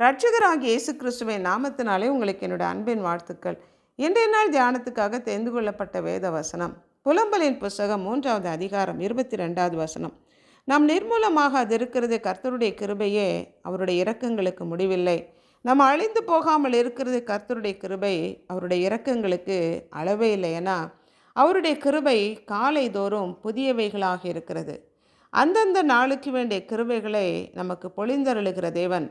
ரட்சகராகிய இயேசு கிறிஸ்துவின் நாமத்தினாலே உங்களுக்கு என்னுடைய அன்பின் வாழ்த்துக்கள். இன்றைய நாள் தியானத்துக்காக தெரிந்து கொள்ளப்பட்ட வேத வசனம் புலம்பலின் புஸ்தகம் மூன்றாவது அதிகாரம் இருபத்தி ரெண்டாவது வசனம். நாம் நிர்மூலமாக அது இருக்கிறது கர்த்தருடைய கிருபையே அவருடைய இரக்கங்களுக்கு முடிவில்லை. நம்ம அழிந்து போகாமல் இருக்கிறது கர்த்தருடைய கிருபை அவருடைய இரக்கங்களுக்கு அளவே இல்லை ஏன்னா அவருடைய கிருபை காலை தோறும் புதியவைகளாக இருக்கிறது. அந்தந்த நாளுக்கு வேண்டிய கிருபைகளை நமக்கு பொழிந்தருளுகிற தேவன்.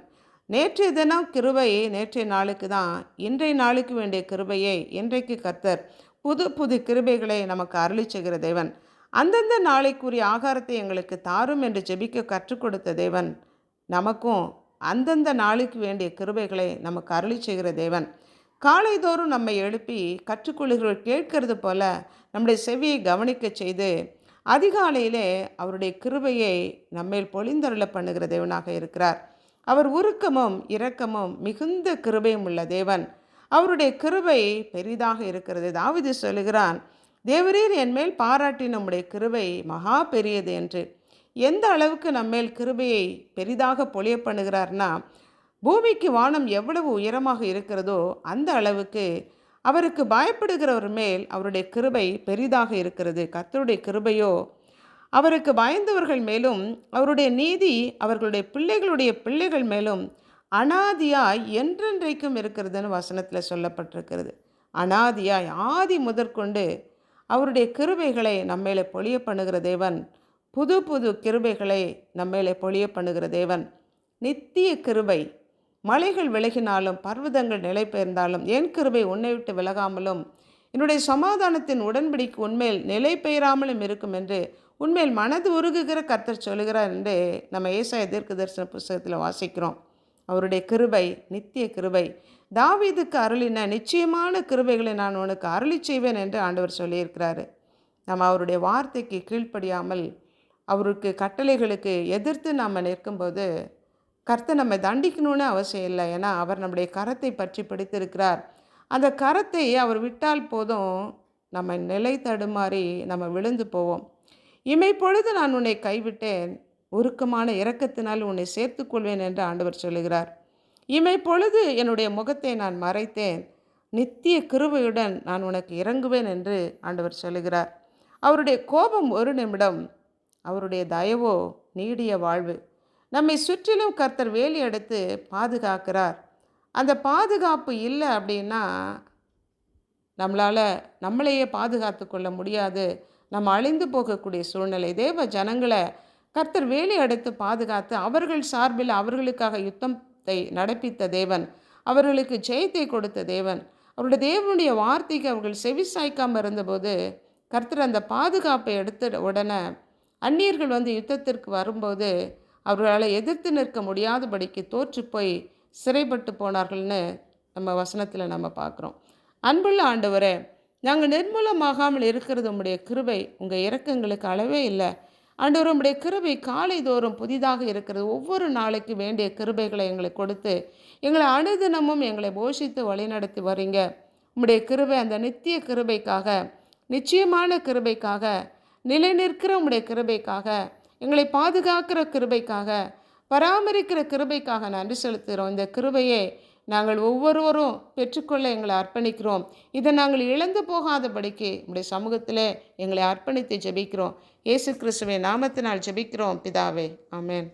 நேற்றைய தினம் கிருபையை நேற்றைய நாளுக்கு தான் இன்றைய நாளுக்கு வேண்டிய கிருபையை இன்றைக்கு கர்த்தர் புது புது கிருபைகளை நமக்கு அருளி செய்கிற தேவன். அந்தந்த நாளைக்குரிய ஆகாரத்தை எங்களுக்கு தாரும் என்று ஜெபிக்க கற்றுக் கொடுத்த தேவன். நமக்கும் அந்தந்த நாளுக்கு வேண்டிய கிருபைகளை நமக்கு அருளி செய்கிற தேவன். காலைதோறும் நம்மை எழுப்பி கற்றுக்கொள்கிறவர் கேட்கிறது போல நம்முடைய செவியை கவனிக்க செய்து அதிகாலையிலே அவருடைய கிருபையை நம்மேல் பொழிந்தருள பண்ணுகிற தேவனாக இருக்கிறார். அவர் உருக்கமும் இரக்கமும் மிகுந்த கிருபையும் உள்ள தேவன். அவருடைய கிருபை பெரிதாக இருக்கிறது. தாவிது சொல்லுகிறான் தேவரீர் என்மேல் பாராட்டி நம்முடைய கிருபை மகா பெரியது என்று. எந்த அளவுக்கு நம்மேல் கிருபையை பெரிதாக பொழிய பண்ணுகிறார்னா பூமிக்கு வானம் எவ்வளவு உயரமாக இருக்கிறதோ அந்த அளவுக்கு அவருக்கு பயப்படுகிறவர் மேல் அவருடைய கிருபை பெரிதாக இருக்கிறது. கத்தருடைய கிருபையோ அவருக்கு பயந்தவர்கள் மேலும் அவருடைய நீதி அவர்களுடைய பிள்ளைகளுடைய பிள்ளைகள் மேலும் அனாதியாய் என்றென்றைக்கும் இருக்கிறதுன்னு வசனத்தில் சொல்லப்பட்டிருக்கிறது. அனாதியாய் ஆதி முதற்கொண்டு அவருடைய கிருபைகளை நம்மேலே பொழிய பண்ணுகிற தேவன் புது புது கிருபைகளை நம்மேலே பொழிய பண்ணுகிற தேவன். நித்திய கிருபை மலைகள் விலகினாலும் பர்வதங்கள் நிலை பெயர்ந்தாலும் என் கிருபை உன்னை விட்டு விலகாமலும் என்னுடைய சமாதானத்தின் உடன்படிக்கு உண்மையில் நிலை பெயராமலும் இருக்கும் என்று உண்மையில் மனது உருகுகிற கர்த்தர் சொல்கிறார் என்று நம்ம ஏசாய தீர்க்க தரிசன புஸ்தகத்தில் வாசிக்கிறோம். அவருடைய கிருபை நித்திய கிருபை தாவீதுக்கு அருளின நிச்சயமான கிருபைகளை நான் உனக்கு அருளி செய்வேன் என்று ஆண்டவர் சொல்லியிருக்கிறாரு. நம்ம அவருடைய வார்த்தைக்கு கீழ்ப்படியாமல் அவருக்கு கட்டளைகளுக்கு எதிர்த்து நாம் நிற்கும்போது கர்த்தர் நம்மை தண்டிக்கணும்னு அவசியம் இல்லை. ஏன்னா அவர் நம்முடைய கரத்தை பற்றி பிடித்திருக்கிறார். அந்த கரத்தை அவர் விட்டால் போதும் நம்ம நிலை தடுமாறி நம்ம விழுந்து போவோம். இமை பொழுது நான் உன்னை கைவிட்டேன். உருக்கமான இரக்கத்தினால் உன்னை சேர்த்துக்கொள்வேன் என்று ஆண்டவர் சொல்லுகிறார். இமைப்பொழுது என்னுடைய முகத்தை நான் மறைத்தேன். நித்திய கிருபையுடன் நான் உனக்கு இறங்குவேன் என்று ஆண்டவர் சொல்லுகிறார். அவருடைய கோபம் ஒரு நிமிடம் அவருடைய தயவோ நீடிய வாழ்வு. நம்மை சுற்றிலும் கர்த்தர் வேலி எடுத்து பாதுகாக்கிறார். அந்த பாதுகாப்பு இல்லை அப்படின்னா நம்மளால் நம்மளையே பாதுகாத்து கொள்ள முடியாது. நம்ம அழிந்து போகக்கூடிய சூழ்நிலை. தேவ ஜனங்களை கர்த்தர் வேலி அடைத்து பாதுகாத்து அவர்கள் சார்பில் அவர்களுக்காக யுத்தத்தை நடப்பித்த தேவன் அவர்களுக்கு ஜெயத்தை கொடுத்த தேவன் அவருடைய தேவனுடைய வார்த்தைக்கு அவர்கள் செவி சாய்க்காமல் இருந்தபோது கர்த்தர் அந்த பாதுகாப்பை எடுத்த உடனே அந்நியர்கள் வந்து யுத்தத்திற்கு வரும்போது அவர்களால் எதிர்த்து நிற்க முடியாதபடிக்கு தோற்று போய் சிறைப்பட்டு போனார்கள்னு நம்ம வசனத்தில் நம்ம பார்க்குறோம். அன்புள்ள ஆண்டவரே நாங்கள் நிர்மூலமாகாமல் இருக்கிறது உம்முடைய கிருபை. உங்கள் இறக்கங்களுக்கு அளவே இல்லை. ஆண்டவர் உம்முடைய கிருபை காலை தோறும் புதிதாக இருக்கிறது. ஒவ்வொரு நாளைக்கு வேண்டிய கிருபைகளை எங்களுக்கு கொடுத்து எங்களை அனுதினமும் எங்களை போஷித்து வழிநடத்தி வரீங்க உம்முடைய கிருபை அந்த நித்திய கிருபைக்காக நிச்சயமான கிருபைக்காக நிலை நிற்கிற உம்முடைய கிருபைக்காக எங்களை பாதுகாக்கிற கிருபைக்காக பராமரிக்கிற கிருபைக்காக நன்றி செலுத்துகிறோம். இந்த கிருபையை நாங்கள் ஒவ்வொருவரும் பெற்றுக்கொள்ள எங்களை அர்ப்பணிக்கிறோம். இதை நாங்கள் இழந்து போகாதபடிக்கு நம்முடைய சமூகத்தில் எங்களை அர்ப்பணித்து ஜெபிக்கிறோம். இயேசு கிறிஸ்துவை நாமத்தினால் ஜெபிக்கிறோம். பிதாவே ஆமேன்.